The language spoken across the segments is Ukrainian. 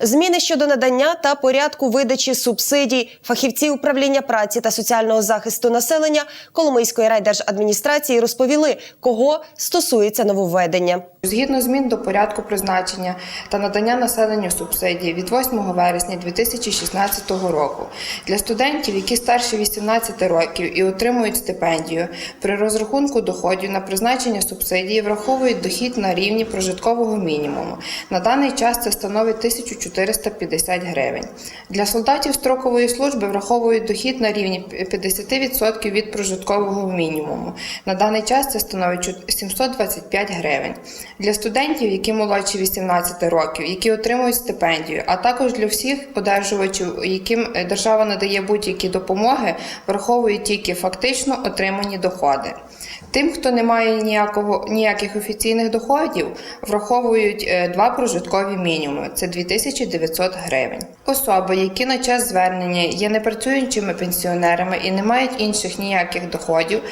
Зміни щодо надання та порядку видачі субсидій фахівці управління праці та соціального захисту населення Коломийської райдержадміністрації розповіли, кого стосується нововведення. Згідно змін до порядку призначення та надання населенню субсидій від 8 вересня 2016 року для студентів, які старші 18 років і отримують стипендію, при розрахунку доходів на призначення субсидії враховують дохід на рівні прожиткового мінімуму. На даний час це становить 1450 гривень. Для солдатів строкової служби враховують дохід на рівні 50% від прожиткового мінімуму. На даний час це становить 725 гривень. Для студентів, які молодші 18 років, які отримують стипендію, а також для всіх одержувачів, яким держава надає будь-які допомоги, враховують тільки фактично отримані доходи. Тим, хто не має ніякого ніяких офіційних доходів, враховують е, два прожиткові мінімуми це 2900 гривень. Особи, які на час звернення є непрацюючими пенсіонерами і не мають інших ніяких доходів,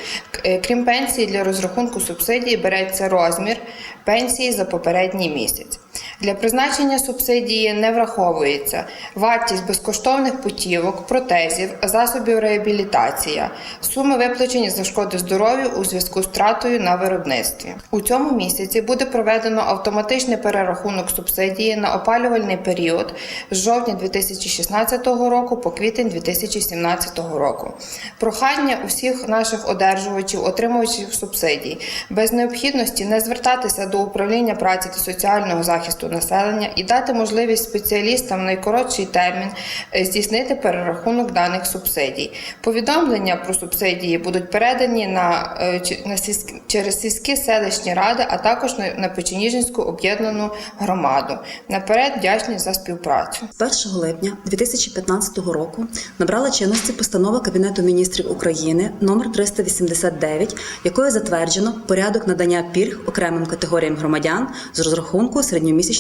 е, крім пенсії для розрахунку субсидії береться розмір пенсії за попередній місяць. Для призначення субсидії не враховується вартість безкоштовних путівок, протезів, засобів реабілітація, суми виплачені за шкоди здоров'ю у зв'язку з втратою на виробництві. У цьому місяці буде проведено автоматичний перерахунок субсидії на опалювальний період з жовтня 2016 року по квітень 2017 року. Прохання усіх наших одержувачів, отримувачів субсидій без необхідності не звертатися до управління праці та соціального захисту населення і дати можливість спеціалістам в найкоротший термін е, здійснити перерахунок даних субсидій. Повідомлення про субсидії будуть передані на, е, на сільськ- через сільські селищні ради, а також на, на Печеніжинську об'єднану громаду. Наперед вдячні за співпрацю. З 1 липня 2015 року набрала чинності постанова Кабінету міністрів України номер 389, якою затверджено порядок надання пільг окремим категоріям громадян з розрахунку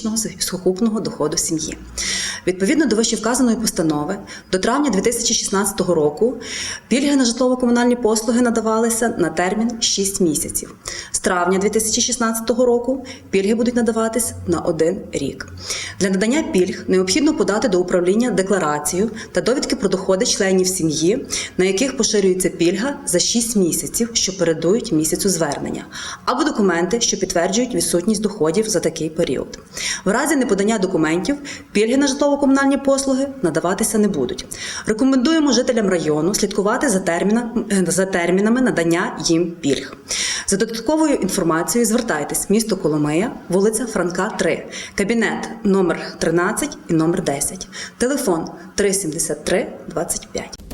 середньомісячного сукупного доходу сім'ї. Відповідно до вищевказаної постанови, до травня 2016 року пільги на житлово-комунальні послуги надавалися на термін 6 місяців. Травня 2016 року пільги будуть надаватись на один рік. Для надання пільг необхідно подати до управління декларацію та довідки про доходи членів сім'ї, на яких поширюється пільга за 6 місяців, що передують місяцю звернення, або документи, що підтверджують відсутність доходів за такий період. В разі неподання документів пільги на житлово-комунальні послуги надаватися не будуть. Рекомендуємо жителям району слідкувати за термінами надання їм пільг. За додатковою інформацією звертайтесь. Місто Коломия, вулиця Франка, 3, кабінет номер 13 і номер 10, телефон 373 25.